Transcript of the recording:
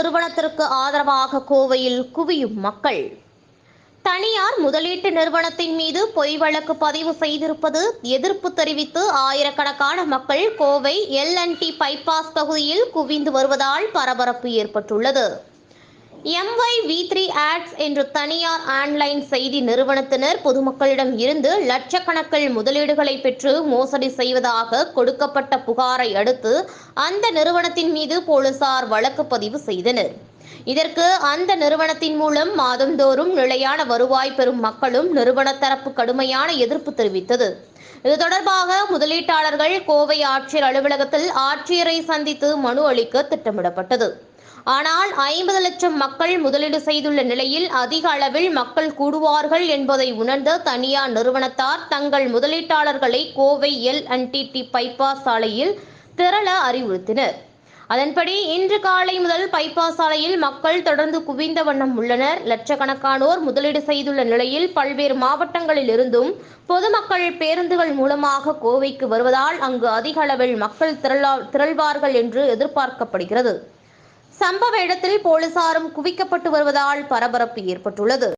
நிறுவனத்திற்கு ஆதரவாக கோவையில் குவியும் மக்கள். தனியார் முதலீட்டு நிறுவனத்தின் மீது பொய் வழக்கு பதிவு செய்திருப்பது எதிர்ப்பு தெரிவித்து ஆயிரக்கணக்கான மக்கள் கோவை எல்என்டி பைபாஸ் பகுதியில் குவிந்து வருவதால் பரபரப்பு ஏற்பட்டுள்ளது. எம்ஒய் வி த்ரீ ஆட்ஸ் என்ற தனியார் ஆன்லைன் செய்தி நிறுவனத்தினர் பொதுமக்களிடம் இருந்து லட்சக்கணக்கில் முதலீடுகளை பெற்று மோசடி செய்வதாக கொடுக்கப்பட்ட புகாரை அடுத்து அந்த நிறுவனத்தின் மீது போலீசார் வழக்கு பதிவு செய்தனர். இதற்கு அந்த நிறுவனத்தின் மூலம் மாதந்தோறும் நிலையான வருவாய் பெறும் மக்களும் நிறுவன தரப்பு கடுமையான எதிர்ப்பு தெரிவித்தது. இது தொடர்பாக முதலீட்டாளர்கள் கோவை ஆட்சியர் அலுவலகத்தில் ஆட்சியரை சந்தித்து மனு அளிக்க திட்டமிடப்பட்டது. ஆனால் ஐம்பது லட்சம் மக்கள் முதலீடு செய்துள்ள நிலையில் அதிக அளவில் மக்கள் கூடுவார்கள் என்பதை உணர்ந்த தனியார் நிறுவனத்தார் தங்கள் முதலீட்டாளர்களை Kovai L and T bypass சாலையில் திரள அறிவுறுத்தினர். அதன்படி இன்று காலை முதல் பைபாஸ் சாலையில் மக்கள் தொடர்ந்து குவிந்த வண்ணம் உள்ளனர். லட்சக்கணக்கானோர் முதலீடு செய்துள்ள நிலையில் பல்வேறு மாவட்டங்களில் இருந்தும் பொதுமக்கள் பேருந்துகள் மூலமாக கோவைக்கு வருவதால் அங்கு அதிக அளவில் மக்கள் திரளா திரள்வார்கள் என்று எதிர்பார்க்கப்படுகிறது. சம்பவ இடத்தில் போலீசாரும் குவிக்கப்பட்டு வருவதால் பரபரப்பு ஏற்பட்டுள்ளது.